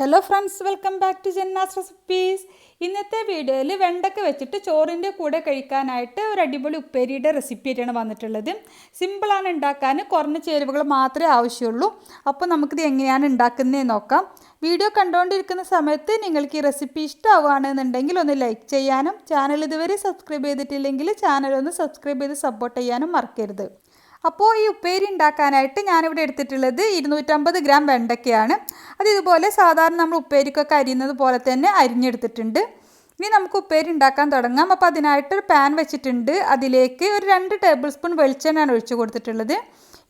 Hello friends welcome back to Janna's recipes ഇന്നത്തെ വീഡിയോയിൽ വെണ്ടക്ക വെച്ചിട്ട് ചോറിന്റെ കൂടെ കഴിക്കാനായിട്ട് ഒരു അടിപൊളി ഉപ്പേരിയുടെ റെസിപ്പി ആയിട്ടാണ് വന്നിട്ടുള്ളത്. സിമ്പിളാണ് ഉണ്ടാക്കാൻ കുറഞ്ഞ ചേരുവകൾ മാത്രമേ ആവശ്യമുള്ളൂ. അപ്പോൾ നമുക്കിത് എങ്ങനെയാണ് ഉണ്ടാക്കുന്നതെന്ന് നോക്കാം. വീഡിയോ കണ്ടുകൊണ്ടിരിക്കുന്ന സമയത്ത് നിങ്ങൾക്ക് ഈ റെസിപ്പി ഇഷ്ടമാവുകയാണെന്നുണ്ടെങ്കിൽ ഒന്ന് ലൈക്ക് ചെയ്യാനും ചാനൽ ഇതുവരെ സബ്സ്ക്രൈബ് ചെയ്തിട്ടില്ലെങ്കിൽ ചാനൽ ഒന്ന് സബ്സ്ക്രൈബ് ചെയ്ത് സപ്പോർട്ട് ചെയ്യാനും മറക്കരുത്. അപ്പോൾ ഈ ഉപ്പേരി ഉണ്ടാക്കാനായിട്ട് ഞാനിവിടെ എടുത്തിട്ടുള്ളത് ഇരുന്നൂറ്റമ്പത് ഗ്രാം വെണ്ടയ്ക്കയാണ്. അത് ഇതുപോലെ സാധാരണ നമ്മൾ ഉപ്പേരിക്കൊക്കെ അരിയുന്നത് പോലെ തന്നെ അരിഞ്ഞെടുത്തിട്ടുണ്ട്. ഇനി നമുക്ക് ഉപ്പേരി ഉണ്ടാക്കാൻ തുടങ്ങാം. അപ്പോൾ അതിനായിട്ട് ഒരു പാൻ വെച്ചിട്ടുണ്ട്. അതിലേക്ക് ഒരു രണ്ട് ടേബിൾ സ്പൂൺ വെളിച്ചെണ്ണയാണ് ഒഴിച്ചു കൊടുത്തിട്ടുള്ളത്.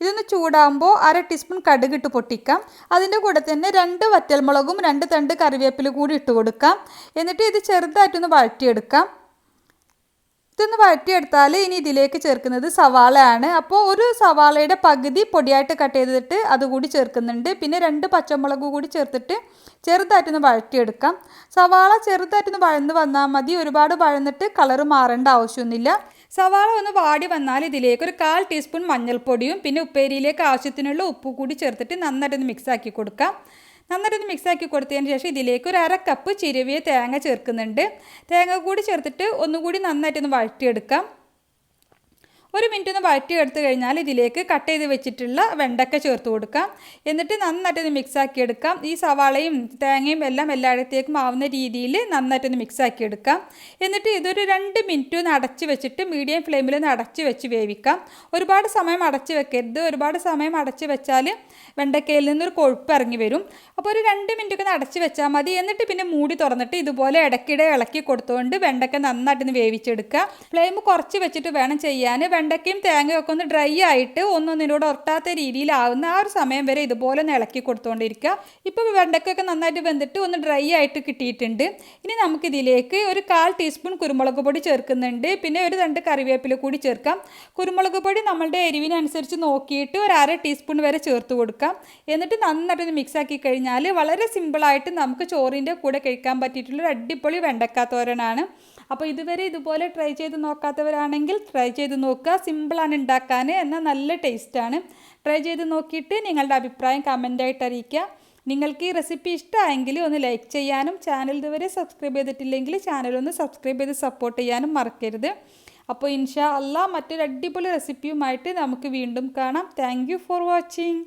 ഇതൊന്ന് ചൂടാകുമ്പോൾ അര ടീസ്പൂൺ കടുക് ഇട്ട് പൊട്ടിക്കാം. അതിന്റെ കൂടെ തന്നെ രണ്ട് വറ്റൽമുളകും രണ്ട് തണ്ട് കറിവേപ്പില കൂടി ഇട്ട് കൊടുക്കാം. എന്നിട്ട് ഇത് ചെറുതായിട്ടൊന്ന് വഴറ്റിയെടുക്കാം. ഇതൊന്ന് വഴറ്റിയെടുത്താൽ ഇനി ഇതിലേക്ക് ചേർക്കുന്നത് സവാളയാണ്. അപ്പോൾ ഒരു സവാളയുടെ പകുതി പൊടിയായിട്ട് കട്ട് ചെയ്തിട്ട് അതുകൂടി ചേർക്കുന്നുണ്ട്. പിന്നെ രണ്ട് പച്ചമുളക് കൂടി ചേർത്തിട്ട് ചെറുതായിട്ടൊന്ന് വഴറ്റിയെടുക്കാം. സവാള ചെറുതായിട്ടൊന്ന് വഴന്ന് വന്നാൽ മതി. ഒരുപാട് വഴന്നിട്ട് കളറ് മാറേണ്ട ആവശ്യമൊന്നുമില്ല. സവാള ഒന്ന് വാടി വന്നാൽ ഇതിലേക്ക് ഒരു കാൽ ടീസ്പൂൺ മഞ്ഞൾപ്പൊടിയും പിന്നെ ഉപ്പേരിയിലേക്ക് ആവശ്യത്തിനുള്ള ഉപ്പ് കൂടി ചേർത്തിട്ട് നന്നായിട്ടൊന്ന് മിക്സ് ആക്കി കൊടുക്കാം. നന്നായിട്ടൊന്ന് മിക്സ് ആക്കി കൊടുത്തതിന് ശേഷം ഇതിലേക്ക് ഒരു അര കപ്പ് ചിരവിയ തേങ്ങ ചേർക്കുന്നുണ്ട്. തേങ്ങ കൂടി ചേർത്തിട്ട് ഒന്നുകൂടി നന്നായിട്ടൊന്ന് വഴറ്റിയെടുക്കാം. മിനിറ്റ് ഒന്ന് വഴറ്റി എടുത്ത് കഴിഞ്ഞാൽ ഇതിലേക്ക് കട്ട് ചെയ്ത് വെച്ചിട്ടുള്ള വെണ്ടക്ക ചേർത്ത് കൊടുക്കാം. എന്നിട്ട് നന്നായിട്ടൊന്ന് മിക്സ് ആക്കി എടുക്കാം ഈ സവാളയും തേങ്ങയും എല്ലാം എല്ലായിടത്തേക്കും ആവുന്ന രീതിയിൽ നന്നായിട്ടൊന്ന് മിക്സ് ആക്കി എടുക്കാം എന്നിട്ട് ഇതൊരു രണ്ട് മിനിറ്റ് ഒന്ന് അടച്ച് വെച്ചിട്ട് മീഡിയം ഫ്ലെയിമിൽ ഒന്ന് അടച്ച് വെച്ച് വേവിക്കാം. ഒരുപാട് സമയം അടച്ച് വെക്കരുത്. ഒരുപാട് സമയം അടച്ച് വെച്ചാൽ വെണ്ടക്കയിൽ നിന്നൊരു കൊഴുപ്പ് ഇറങ്ങി വരും. അപ്പോൾ ഒരു രണ്ട് മിനിറ്റ് ഒക്കെ ഒന്ന് അടച്ച് വെച്ചാൽ മതി. എന്നിട്ട് പിന്നെ മൂടി തുറന്നിട്ട് ഇതുപോലെ ഇടയ്ക്കിടെ ഇളക്കി കൊടുത്തുകൊണ്ട് വെണ്ടക്ക നന്നായിട്ടൊന്ന് വേവിച്ചെടുക്കുക. ഫ്ലെയിം കുറച്ച് വെച്ചിട്ട് വേണം ചെയ്യാൻ. വെണ്ടയ്ക്കയും തേങ്ങയും ഒക്കെ ഒന്ന് ഡ്രൈ ആയിട്ട് ഒന്നൊന്നിനോട് ഒട്ടാത്ത രീതിയിലാവുന്ന ആ ഒരു സമയം വരെ ഇതുപോലെ ഒന്ന് ഇളക്കി കൊടുത്തുകൊണ്ടിരിക്കുക ഇപ്പോൾ വെണ്ടക്കൊക്കെ നന്നായിട്ട് വെന്തിട്ട് ഒന്ന് ഡ്രൈ ആയിട്ട് കിട്ടിയിട്ടുണ്ട്. ഇനി നമുക്കിതിലേക്ക് ഒരു കാൽ ടീസ്പൂൺ കുരുമുളക് പൊടി ചേർക്കുന്നുണ്ട്. പിന്നെ ഒരു രണ്ട് കറിവേപ്പില കൂടി ചേർക്കാം. കുരുമുളക് പൊടി നമ്മളുടെ എരിവിനനുസരിച്ച് നോക്കിയിട്ട് ഒരു അര ടീസ്പൂൺ വരെ ചേർത്ത് കൊടുക്കാം. എന്നിട്ട് നന്നായിട്ട് മിക്സ് ആക്കി കഴിഞ്ഞാൽ വളരെ സിമ്പിളായിട്ട് നമുക്ക് ചോറിന്റെ കൂടെ കഴിക്കാൻ പറ്റിയിട്ടുള്ള ഒരു അടിപൊളി വെണ്ടക്കാത്തോരനാണ് അപ്പോൾ ഇതുവരെ ഇതുപോലെ ട്രൈ ചെയ്ത് നോക്കാത്തവരാണെങ്കിൽ ട്രൈ ചെയ്ത് നോക്കുക. സിമ്പിളാണ് ഉണ്ടാക്കാൻ എന്നാൽ നല്ല ടേസ്റ്റാണ് ട്രൈ ചെയ്ത് നോക്കിയിട്ട് നിങ്ങളുടെ അഭിപ്രായം കമന്റായിട്ട് അറിയിക്കുക. നിങ്ങൾക്ക് ഈ റെസിപ്പി ഇഷ്ടമായെങ്കിൽ ഒന്ന് ലൈക്ക് ചെയ്യാനും ചാനൽ ഇതുവരെ സബ്സ്ക്രൈബ് ചെയ്തിട്ടില്ലെങ്കിൽ ചാനൽ ഒന്ന് സബ്സ്ക്രൈബ് ചെയ്ത് സപ്പോർട്ട് ചെയ്യാനും മറക്കരുത്. അപ്പോൾ ഇൻഷാ അല്ല മറ്റൊരു അടിപൊളി റെസിപ്പിയുമായിട്ട് നമുക്ക് വീണ്ടും കാണാം. Thank for watching